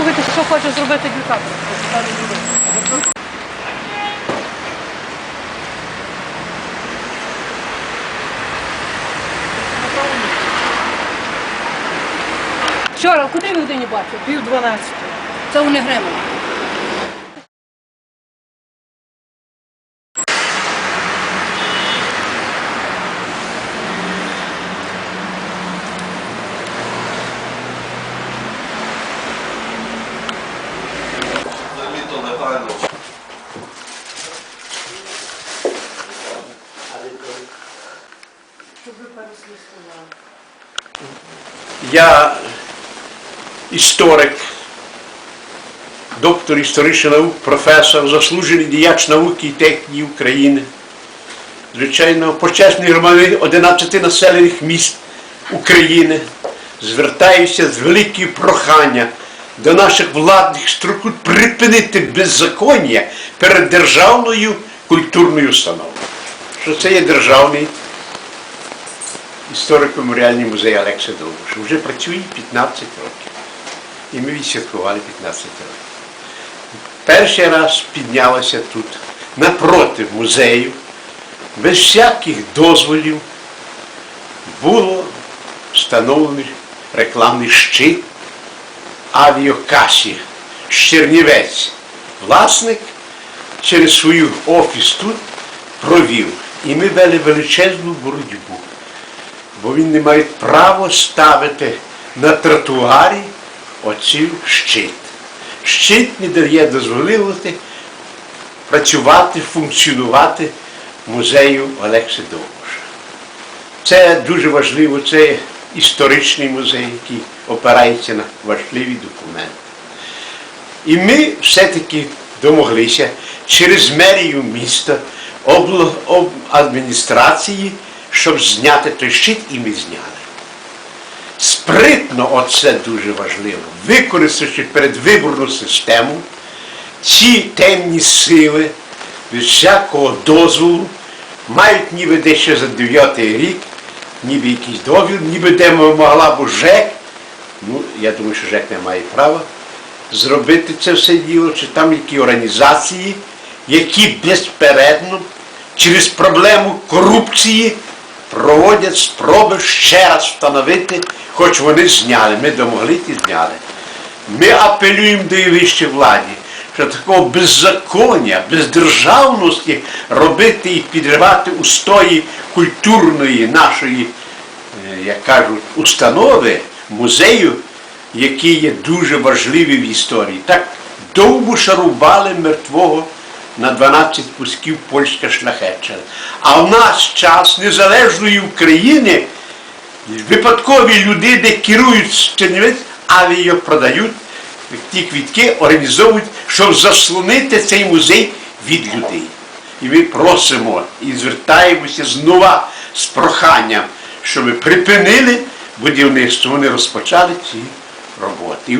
Слухайте, що хоче зробити диктатор. Вчора, куди котрій годині бачив? Пів дванадцятої. Це вони гримали. Я історик, доктор історичних наук, професор, заслужений діяч науки і техніки України. Звичайно, почесний громадянин 11 населених міст України. Звертаюся з великим проханням до наших владних структур припинити беззаконня перед державною культурною установою. Що це є державний історико-меморіальний музей Олекса Довбуша. Вже працює 15 років. І ми відсвяткували 15 років. Перший раз піднялося тут, напроти музею, без всяких дозволів, було встановлений рекламний щит авіакасі Чернівець. Власник через свою офіс тут провів. І ми вели величезну боротьбу бо він не має права ставити на тротуарі оцей щит. Щит не дає дозволити працювати, функціонувати музею Олекси Довбуша. Це дуже важливо, це історичний музей, який опирається на важливі документи. І ми все-таки домоглися через мерію міста, обл- об- адміністрації, щоб зняти той щит, і ми зняли. Спритно, оце дуже важливо, використавши передвиборну систему, ці темні сили без всякого дозволу мають ніби дещо за 9 рік, ніби якийсь дозвіл, ніби де могла б ЖЕК, ну я думаю, що ЖЕК не має права зробити це все діло, чи там які організації, які безпередно через проблему корупції проводять спроби ще раз встановити, хоч вони зняли, ми домогли і зняли. Ми апелюємо до вищої влади, що такого беззаконня, бездержавності робити і підривати устої культурної нашої, е, як кажуть, установи, музею, які є дуже важливі в історії. Так довго шарували мертвого на 12 кусків польська шляхетчина. А в наш час незалежної України випадкові люди, де керують з Чернівець, авіа продають ті квітки, організовують, щоб заслонити цей музей від людей. І ми просимо і звертаємося знову з проханням, щоб припинили будівництво, вони розпочали ці роботи.